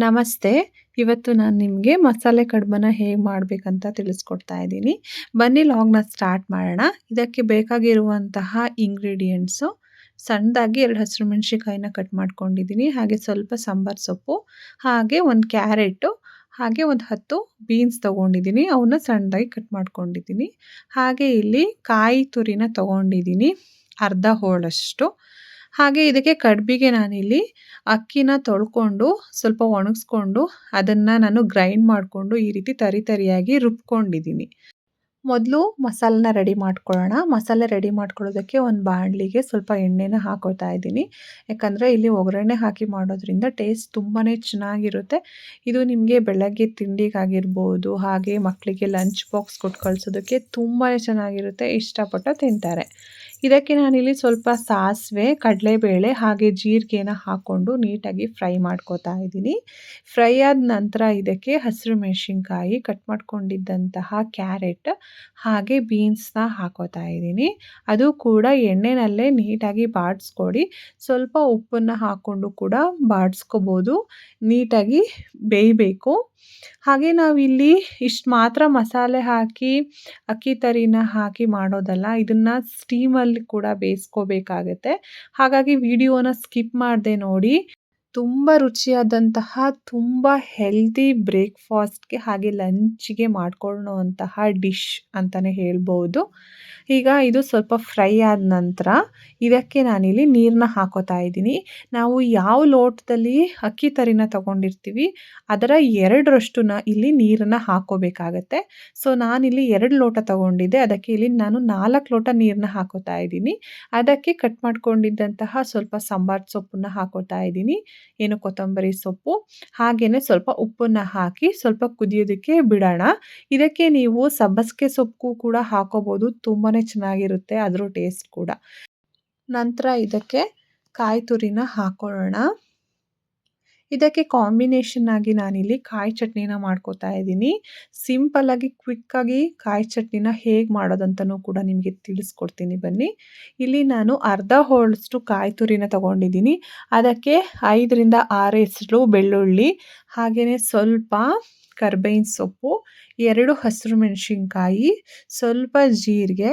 ನಮಸ್ತೆ. ಇವತ್ತು ನಾನು ನಿಮಗೆ ಮಸಾಲೆ ಕಡುಬನ ಹೇಗೆ ಮಾಡಬೇಕಂತ ತಿಳಿಸ್ಕೊಡ್ತಾ ಇದ್ದೀನಿ. ಬನ್ನಿ, ಲಾಗ್ನ ಸ್ಟಾರ್ಟ್ ಮಾಡೋಣ. ಇದಕ್ಕೆ ಬೇಕಾಗಿರುವಂತಹ ಇಂಗ್ರೀಡಿಯೆಂಟ್ಸು, ಸಣ್ಣದಾಗಿ ಎರಡು ಹಸಿರು ಮೆಣಸಿನ್ಕಾಯಿನ ಕಟ್ ಮಾಡ್ಕೊಂಡಿದ್ದೀನಿ. ಹಾಗೆ ಸ್ವಲ್ಪ ಸಾಂಬಾರು ಸೊಪ್ಪು, ಹಾಗೆ ಒಂದು ಕ್ಯಾರೆಟು, ಹಾಗೆ ಒಂದು ಹತ್ತು ಬೀನ್ಸ್ ತೊಗೊಂಡಿದ್ದೀನಿ. ಅವನ್ನ ಸಣ್ಣದಾಗಿ ಕಟ್ ಮಾಡ್ಕೊಂಡಿದ್ದೀನಿ. ಹಾಗೆ ಇಲ್ಲಿ ಕಾಯಿ ತುರಿನ ತೊಗೊಂಡಿದ್ದೀನಿ. ಅರ್ಧ ಹೋಳಷ್ಟು. ಹಾಗೆ ಇದಕ್ಕೆ ಕಡ್ಬಿಗೆ ನಾನಿಲ್ಲಿ ಅಕ್ಕಿನ ತೊಳ್ಕೊಂಡು ಸ್ವಲ್ಪ ಒಣಗಿಸ್ಕೊಂಡು ಅದನ್ನು ನಾನು ಗ್ರೈಂಡ್ ಮಾಡಿಕೊಂಡು ಈ ರೀತಿ ತರಿ ತರಿಯಾಗಿ ರುಬ್ಕೊಂಡಿದ್ದೀನಿ. ಮೊದಲು ಮಸಾಲನ್ನ ರೆಡಿ ಮಾಡ್ಕೊಳ್ಳೋಣ. ಮಸಾಲೆ ರೆಡಿ ಮಾಡ್ಕೊಳ್ಳೋದಕ್ಕೆ ಒಂದು ಬಾಣಲಿಗೆ ಸ್ವಲ್ಪ ಎಣ್ಣೆನ ಹಾಕೋತಾ ಇದ್ದೀನಿ. ಯಾಕಂದರೆ ಇಲ್ಲಿ ಒಗ್ಗರಣೆ ಹಾಕಿ ಮಾಡೋದ್ರಿಂದ ಟೇಸ್ಟ್ ತುಂಬಾ ಚೆನ್ನಾಗಿರುತ್ತೆ. ಇದು ನಿಮಗೆ ಬೆಳಗ್ಗೆ ತಿಂಡಿಗಾಗಿರ್ಬೋದು, ಹಾಗೆ ಮಕ್ಕಳಿಗೆ ಲಂಚ್ ಬಾಕ್ಸ್ ಕೊಟ್ಟು ಕಳಿಸೋದಕ್ಕೆ ತುಂಬಾ ಚೆನ್ನಾಗಿರುತ್ತೆ. ಇಷ್ಟಪಟ್ಟು ತಿಂತಾರೆ. ಇದಕ್ಕೆ ನಾನಿಲ್ಲಿ ಸ್ವಲ್ಪ ಸಾಸಿವೆ, ಕಡಲೆಬೇಳೆ ಹಾಗೆ ಜೀರಿಗೆನ ಹಾಕ್ಕೊಂಡು ನೀಟಾಗಿ ಫ್ರೈ ಮಾಡ್ಕೋತಾ ಇದ್ದೀನಿ. ಫ್ರೈ ಆದ ನಂತರ ಇದಕ್ಕೆ ಹಸಿರು ಮೆಣಸಿನ್ಕಾಯಿ, ಕಟ್ ಮಾಡ್ಕೊಂಡಿದ್ದಂತಹ ಕ್ಯಾರೆಟ್ ಹಾಗೆ ಬೀನ್ಸ್ನ ಹಾಕೋತಾ ಇದ್ದೀನಿ. ಅದು ಕೂಡ ಎಣ್ಣೆನಲ್ಲೇ ನೀಟಾಗಿ ಬಾಡಿಸ್ಕೊಡಿ. ಸ್ವಲ್ಪ ಉಪ್ಪನ್ನು ಹಾಕ್ಕೊಂಡು ಕೂಡ ಬಾಡಿಸ್ಕೋಬೋದು. ನೀಟಾಗಿ ಬೇಯಬೇಕು. ಹಾಗೆ ನಾವಿಲ್ಲಿ ಇಷ್ಟು ಮಾತ್ರ ಮಸಾಲೆ ಹಾಕಿ, ಅಕ್ಕಿ ತರಿನ ಹಾಕಿ ಮಾಡೋದಲ್ಲ, ಇದನ್ನು ಸ್ಟೀಮಲ್ಲಿ ಕೂಡ ಬೇಯಿಸ್ಕೋಬೇಕಾಗತ್ತೆ ಹಾಗಾಗಿ ವಿಡಿಯೋನ ಸ್ಕಿಪ್ ಮಾಡದೆ ನೋಡಿ. ತುಂಬ ರುಚಿಯಾದಂತಹ, ತುಂಬ ಹೆಲ್ದಿ ಬ್ರೇಕ್ಫಾಸ್ಟ್ಗೆ ಹಾಗೆ ಲಂಚ್ಗೆ ಮಾಡ್ಕೊಳ್ಳೋವಂತಹ ಡಿಶ್ ಅಂತಲೇ ಹೇಳ್ಬೋದು. ಈಗ ಇದು ಸ್ವಲ್ಪ ಫ್ರೈ ಆದ ನಂತರ ಇದಕ್ಕೆ ನಾನಿಲ್ಲಿ ನೀರನ್ನ ಹಾಕೋತಾ ಇದ್ದೀನಿ. ನಾವು ಯಾವ ಲೋಟದಲ್ಲಿ ಅಕ್ಕಿ ತರಿನ ತೊಗೊಂಡಿರ್ತೀವಿ, ಅದರ ಎರಡರಷ್ಟು ಇಲ್ಲಿ ನೀರನ್ನು ಹಾಕೋಬೇಕಾಗತ್ತೆ. ಸೊ ನಾನಿಲ್ಲಿ ಎರಡು ಲೋಟ ತೊಗೊಂಡಿದ್ದೆ. ಅದಕ್ಕೆ ಇಲ್ಲಿ ನಾನು ನಾಲ್ಕು ಲೋಟ ನೀರನ್ನ ಹಾಕೋತಾ ಇದ್ದೀನಿ. ಅದಕ್ಕೆ ಕಟ್ ಮಾಡ್ಕೊಂಡಿದ್ದಂತಹ ಸ್ವಲ್ಪ ಸಾಂಬಾರ್ ಸೊಪ್ಪನ್ನ ಹಾಕೋತಾ ಇದ್ದೀನಿ. ಏನು ಕೊತ್ತಂಬರಿ ಸೊಪ್ಪು ಹಾಗೆಯೇ ಸ್ವಲ್ಪ ಉಪ್ಪನ್ನು ಹಾಕಿ ಸ್ವಲ್ಪ ಕುದಿಯೋದಕ್ಕೆ ಬಿಡೋಣ. ಇದಕ್ಕೆ ನೀವು ಸಬ್ಬಸಿಗೆ ಸೊಪ್ಪು ಕೂಡ ಹಾಕೋಬೋದು ತುಂಬಾ ಚೆನ್ನಾಗಿರುತ್ತೆ ಅದರ ಟೇಸ್ಟ್ ಕೂಡ. ನಂತರ ಇದಕ್ಕೆ ಕಾಯಿ ತುರಿನ ಹಾಕೊಳ್ಳೋಣ. ಇದಕ್ಕೆ ಕಾಂಬಿನೇಷನ್ ಆಗಿ ನಾನಿಲ್ಲಿ ಕಾಯಿ ಚಟ್ನಿನ ಮಾಡ್ಕೋತಾ ಇದ್ದೀನಿ. ಸಿಂಪಲ್ಲಾಗಿ ಕ್ವಿಕ್ಕಾಗಿ ಕಾಯಿ ಚಟ್ನಿನ ಹೇಗೆ ಮಾಡೋದಂತನೂ ಕೂಡ ನಿಮಗೆ ತಿಳಿಸ್ಕೊಡ್ತೀನಿ ಬನ್ನಿ. ಇಲ್ಲಿ ನಾನು ಅರ್ಧ ಹೋಳಷ್ಟು ಕಾಯಿ ತುರಿನ ತೊಗೊಂಡಿದ್ದೀನಿ. ಅದಕ್ಕೆ ಐದರಿಂದ ಆರು ಹೆಸರು ಬೆಳ್ಳುಳ್ಳಿ ಹಾಗೆಯೇ ಸ್ವಲ್ಪ ಕರ್ಬೇವಿನ ಸೊಪ್ಪು, ಎರಡು ಹಸಿರು ಮೆಣಸಿನ್ಕಾಯಿ, ಸ್ವಲ್ಪ ಜೀರಿಗೆ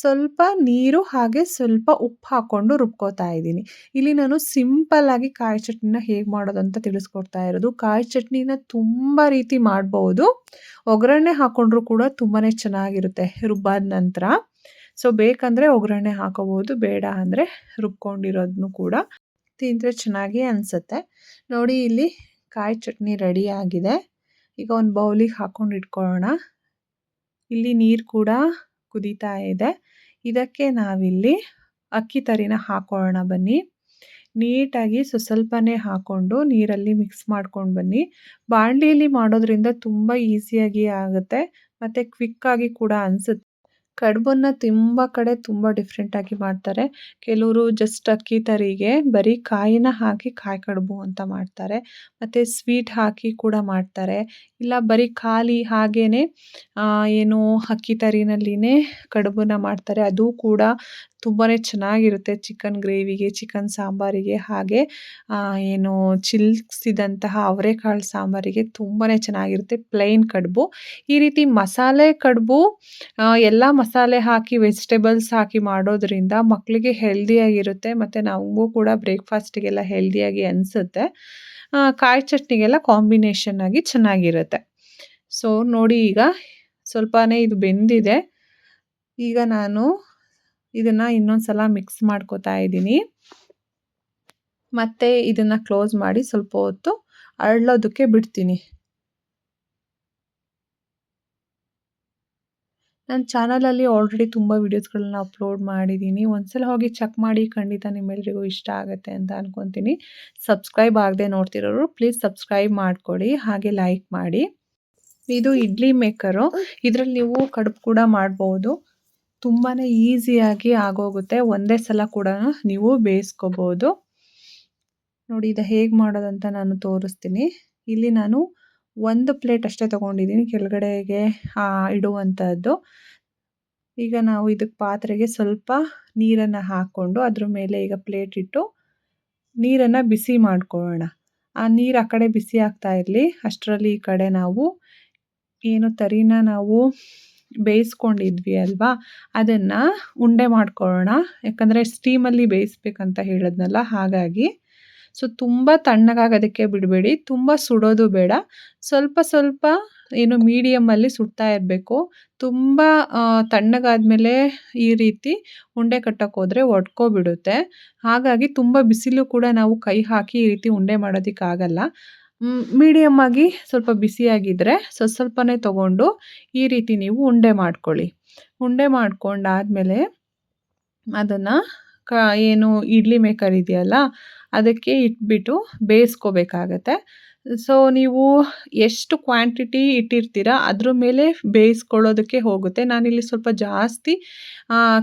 ಸ್ವಲ್ಪ ನೀರು ಹಾಗೆ ಸ್ವಲ್ಪ ಉಪ್ಪು ಹಾಕ್ಕೊಂಡು ರುಬ್ಕೋತಾ ಇದ್ದೀನಿ. ಇಲ್ಲಿ ನಾನು ಸಿಂಪಲ್ಲಾಗಿ ಕಾಯಿ ಚಟ್ನಿನ ಹೇಗೆ ಮಾಡೋದು ಅಂತ ತಿಳಿಸ್ಕೊಡ್ತಾ ಇರೋದು. ಕಾಯಿ ಚಟ್ನಿನ ತುಂಬ ರೀತಿ ಮಾಡ್ಬೋದು. ಒಗ್ಗರಣೆ ಹಾಕ್ಕೊಂಡ್ರೂ ಕೂಡ ತುಂಬಾ ಚೆನ್ನಾಗಿರುತ್ತೆ ರುಬ್ಬಾದ ನಂತರ. ಸೊ, ಬೇಕಂದರೆ ಒಗ್ಗರಣೆ ಹಾಕೋಬೋದು, ಬೇಡ ಅಂದರೆ ರುಬ್ಕೊಂಡಿರೋದನ್ನು ಕೂಡ ತಿಂದರೆ ಚೆನ್ನಾಗಿ ಅನಿಸುತ್ತೆ. ನೋಡಿ, ಇಲ್ಲಿ ಕಾಯಿ ಚಟ್ನಿ ರೆಡಿ ಆಗಿದೆ. ಈಗ ಒಂದು ಬೌಲಿಗೆ ಹಾಕ್ಕೊಂಡು ಇಟ್ಕೊಳ್ಳೋಣ. ಇಲ್ಲಿ ನೀರು ಕೂಡ ಕುದೀತಾ ಇದೆ. ಇದಕ್ಕೆ ನಾವಿಲ್ಲಿ ಅಕ್ಕಿ ತರಿನ ಹಾಕೋಣ ಬನ್ನಿ. ನೀಟಾಗಿ ಸ್ವಲ್ಪನೇ ಹಾಕ್ಕೊಂಡು ನೀರಲ್ಲಿ ಮಿಕ್ಸ್ ಮಾಡ್ಕೊಂಡು ಬನ್ನಿ. ಬಾಂಡ್ಲಿಯಲ್ಲಿ ಮಾಡೋದ್ರಿಂದ ತುಂಬ ಈಸಿಯಾಗಿ ಆಗುತ್ತೆ. ಮತ್ತು ಕ್ವಿಕ್ಕಾಗಿ ಕೂಡ ಅನಿಸುತ್ತೆ. ಕಡ್ಬನ್ನ ತುಂಬ ಕಡೆ ತುಂಬ ಡಿಫ್ರೆಂಟಾಗಿ ಮಾಡ್ತಾರೆ. ಕೆಲವರು ಜಸ್ಟ್ ಅಕ್ಕಿ ತರಿಗೆ ಬರೀ ಕಾಯಿನ ಹಾಕಿ ಕಾಯಿ ಕಡುಬು ಅಂತ ಮಾಡ್ತಾರೆ. ಮತ್ತು ಸ್ವೀಟ್ ಹಾಕಿ ಕೂಡ ಮಾಡ್ತಾರೆ. ಇಲ್ಲ ಬರೀ ಖಾಲಿ ಹಾಗೇ ಏನು ಅಕ್ಕಿ ತರಿನಲ್ಲಿನೇ ಕಡುಬನ್ನ ಮಾಡ್ತಾರೆ. ಅದು ಕೂಡ ತುಂಬಾ ಚೆನ್ನಾಗಿರುತ್ತೆ ಚಿಕನ್ ಗ್ರೇವಿಗೆ, ಚಿಕನ್ ಸಾಂಬಾರಿಗೆ. ಹಾಗೆ ಏನು ಚಿಲ್ಸಿದಂತಹ ಅವರೆಕಾಳು ಸಾಂಬಾರಿಗೆ ತುಂಬಾ ಚೆನ್ನಾಗಿರುತ್ತೆ, ಪ್ಲೈನ್ ಕಡುಬು. ಈ ರೀತಿ ಮಸಾಲೆ ಕಡುಬು ಎಲ್ಲ ಮಸಾಲೆ ಹಾಕಿ, ವೆಜಿಟೇಬಲ್ಸ್ ಹಾಕಿ ಮಾಡೋದ್ರಿಂದ ಮಕ್ಕಳಿಗೆ ಹೆಲ್ದಿಯಾಗಿರುತ್ತೆ ಮತ್ತು ನಮಗೂ ಕೂಡ ಬ್ರೇಕ್ಫಾಸ್ಟಿಗೆಲ್ಲ ಹೆಲ್ದಿಯಾಗಿ ಅನಿಸುತ್ತೆ. ಕಾಯಿ ಚಟ್ನಿಗೆಲ್ಲ ಕಾಂಬಿನೇಷನ್ ಆಗಿ ಚೆನ್ನಾಗಿರುತ್ತೆ. ಸೊ ನೋಡಿ ಈಗ ಸ್ವಲ್ಪನೇ ಇದು ಬೆಂದಿದೆ. ಈಗ ನಾನು ಇದನ್ನು ಇನ್ನೊಂದು ಸಲ ಮಿಕ್ಸ್ ಮಾಡ್ಕೋತಾ ಇದ್ದೀನಿ. ಮತ್ತು ಇದನ್ನು ಕ್ಲೋಸ್ ಮಾಡಿ ಸ್ವಲ್ಪ ಹೊತ್ತು ಅರಳೋದಕ್ಕೆ ಬಿಡ್ತೀನಿ. ನನ್ನ ಚಾನಲಲ್ಲಿ ಆಲ್ರೆಡಿ ತುಂಬ ವೀಡಿಯೋಸ್ಗಳನ್ನ ಅಪ್ಲೋಡ್ ಮಾಡಿದ್ದೀನಿ. ಒಂದ್ಸಲ ಹೋಗಿ ಚೆಕ್ ಮಾಡಿ ಖಂಡಿತ ನಿಮ್ಮೆಲ್ಲರಿಗೂ ಇಷ್ಟ ಆಗುತ್ತೆ ಅಂತ ಅನ್ಕೊತೀನಿ. ಸಬ್ಸ್ಕ್ರೈಬ್ ಆಗದೆ ನೋಡ್ತಿರೋರು ಪ್ಲೀಸ್ ಸಬ್ಸ್ಕ್ರೈಬ್ ಮಾಡ್ಕೊಳ್ಳಿ. ಹಾಗೆ ಲೈಕ್ ಮಾಡಿ. ಇದು ಇಡ್ಲಿ ಮೇಕರು. ಇದರಲ್ಲಿ ನೀವು ಕಡುಬು ಕೂಡ ಮಾಡ್ಬೋದು. ತುಂಬಾ ಈಸಿಯಾಗಿ ಆಗೋಗುತ್ತೆ. ಒಂದೇ ಸಲ ಕೂಡ ನೀವು ಬೇಯಿಸ್ಕೋಬೋದು. ನೋಡಿ, ಇದು ಹೇಗೆ ಮಾಡೋದಂತ ನಾನು ತೋರಿಸ್ತೀನಿ. ಇಲ್ಲಿ ನಾನು ಒಂದು ಪ್ಲೇಟ್ ಅಷ್ಟೇ ತೊಗೊಂಡಿದ್ದೀನಿ, ಕೆಳಗಡೆಗೆ ಇಡುವಂಥದ್ದು ಈಗ ನಾವು ಇದಕ್ಕೆ ಪಾತ್ರೆಗೆ ಸ್ವಲ್ಪ ನೀರನ್ನು ಹಾಕ್ಕೊಂಡು ಅದ್ರ ಮೇಲೆ ಈಗ ಪ್ಲೇಟ್ ಇಟ್ಟು ನೀರನ್ನು ಬಿಸಿ ಮಾಡ್ಕೊಳ್ಳೋಣ. ಆ ನೀರು ಆ ಕಡೆ ಬಿಸಿ ಆಗ್ತಾ ಇರಲಿ. ಅಷ್ಟರಲ್ಲಿ ಈ ಕಡೆ ನಾವು ಏನು ತರಿನ ನಾವು ಬೇಯಿಸ್ಕೊಂಡಿದ್ವಿ ಅಲ್ವಾ? ಅದನ್ನು ಉಂಡೆ ಮಾಡ್ಕೊಳ್ಳೋಣ. ಯಾಕಂದರೆ ಸ್ಟೀಮಲ್ಲಿ ಬೇಯಿಸ್ಬೇಕಂತ ಹೇಳಿದ್ನಲ್ಲ, ಹಾಗಾಗಿ. ಸೊ ತುಂಬ ತಣ್ಣಗಾಗೋದಕ್ಕೆ ಬಿಡಬೇಡಿ. ತುಂಬ ಸುಡೋದು ಬೇಡ. ಸ್ವಲ್ಪ ಸ್ವಲ್ಪ ಏನು ಮೀಡಿಯಮ್ಮಲ್ಲಿ ಸುಡ್ತಾ ಇರಬೇಕು. ತುಂಬ ತಣ್ಣಗಾದಮೇಲೆ ಈ ರೀತಿ ಉಂಡೆ ಕಟ್ಟೋಕ್ಕೋದ್ರೆ ಒಡ್ಕೊಬಿಡುತ್ತೆ ಹಾಗಾಗಿ ತುಂಬ ಬಿಸಿಲು ಕೂಡ ನಾವು ಕೈ ಹಾಕಿ ಈ ರೀತಿ ಉಂಡೆ ಮಾಡೋದಕ್ಕಾಗಲ್ಲ. ಮೀಡಿಯಮ್ ಆಗಿ ಸ್ವಲ್ಪ ಬಿಸಿಯಾಗಿದ್ದರೆ ಸ್ವಲ್ಪ ಸ್ವಲ್ಪನೇ ತೊಗೊಂಡು ಈ ರೀತಿ ನೀವು ಉಂಡೆ ಮಾಡ್ಕೊಳ್ಳಿ. ಉಂಡೆ ಮಾಡ್ಕೊಂಡಾದಮೇಲೆ ಅದನ್ನು ಕ, ಏನು ಇಡ್ಲಿ ಮೇಕರ್ ಇದೆಯಲ್ಲ, ಅದಕ್ಕೆ ಇಟ್ಬಿಟ್ಟು ಬೇಯಿಸ್ಕೋಬೇಕಾಗತ್ತೆ. ಸೊ ನೀವು ಎಷ್ಟು ಕ್ವಾಂಟಿಟಿ ಇಟ್ಟಿರ್ತೀರ, ಅದ್ರ ಮೇಲೆ ಬೇಯಿಸ್ಕೊಳ್ಳೋದಕ್ಕೆ ಹೋಗುತ್ತೆ. ನಾನಿಲ್ಲಿ ಸ್ವಲ್ಪ ಜಾಸ್ತಿ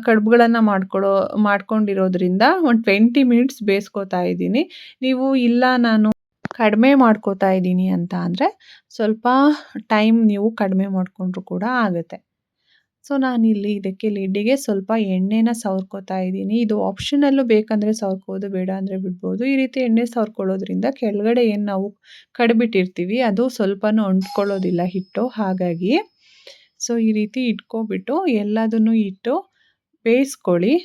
ಕಡುಬುಗಳನ್ನು ಮಾಡ್ಕೊಳ್ಳೋ ಮಾಡ್ಕೊಂಡಿರೋದ್ರಿಂದ ಒಂದು ಟ್ವೆಂಟಿ ಮಿನಿಟ್ಸ್ ಬೇಯಿಸ್ಕೋತಾ ಇದ್ದೀನಿ. ನೀವು ಇಲ್ಲ ನಾನು ಕಡಿಮೆ ಮಾಡ್ಕೋತಾ ಇದ್ದೀನಿ ಅಂತ ಅಂದರೆ ಸ್ವಲ್ಪ ಟೈಮ್ ನೀವು ಕಡಿಮೆ ಮಾಡಿಕೊಂಡ್ರು ಕೂಡ ಆಗುತ್ತೆ. ಸೊ ನಾನಿಲ್ಲಿ ಇದಕ್ಕೆ ಲಿಡ್ಡಿಗೆ ಸ್ವಲ್ಪ ಎಣ್ಣೆನ ಸವರ್ಕೋತಾ ಇದ್ದೀನಿ. ಇದು ಆಪ್ಷನಲ್ಲೂ ಬೇಕಂದರೆ ಸವರ್ಕೋದು ಬೇಡ ಅಂದರೆ ಬಿಡ್ಬೋದು. ಈ ರೀತಿ ಎಣ್ಣೆ ಸವರ್ಕೊಳ್ಳೋದ್ರಿಂದ ಕೆಳಗಡೆ ಏನು ನಾವು ಕಡ್ಬಿಟ್ಟಿರ್ತೀವಿ, ಅದು ಸ್ವಲ್ಪನೂ ಅಂಟ್ಕೊಳ್ಳೋದಿಲ್ಲ ಹಿಟ್ಟು. ಹಾಗಾಗಿ ಸೊ ಈ ರೀತಿ ಇಟ್ಕೊಬಿಟ್ಟು ಎಲ್ಲದನ್ನು ಇಟ್ಟು ಬೇಯಿಸ್ಕೊಳ್ಳಿ.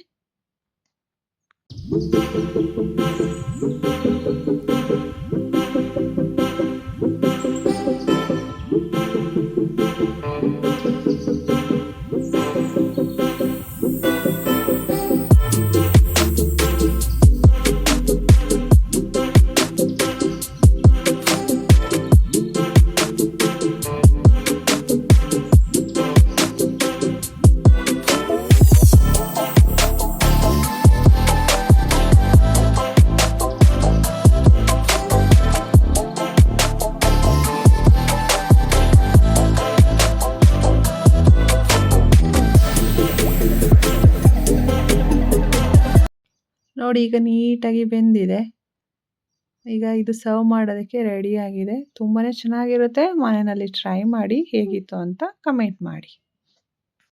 ನೋಡಿ, ಈಗ ನೀಟಾಗಿ ಬೆಂದಿದೆ. ಈಗ ಇದು ಸರ್ವ್ ಮಾಡೋದಕ್ಕೆ ರೆಡಿಯಾಗಿದೆ ತುಂಬಾ ಚೆನ್ನಾಗಿರುತ್ತೆ. ಮನೆಯಲ್ಲಿ ಟ್ರೈ ಮಾಡಿ ಹೇಗಿತ್ತು ಅಂತ ಕಮೆಂಟ್ ಮಾಡಿ.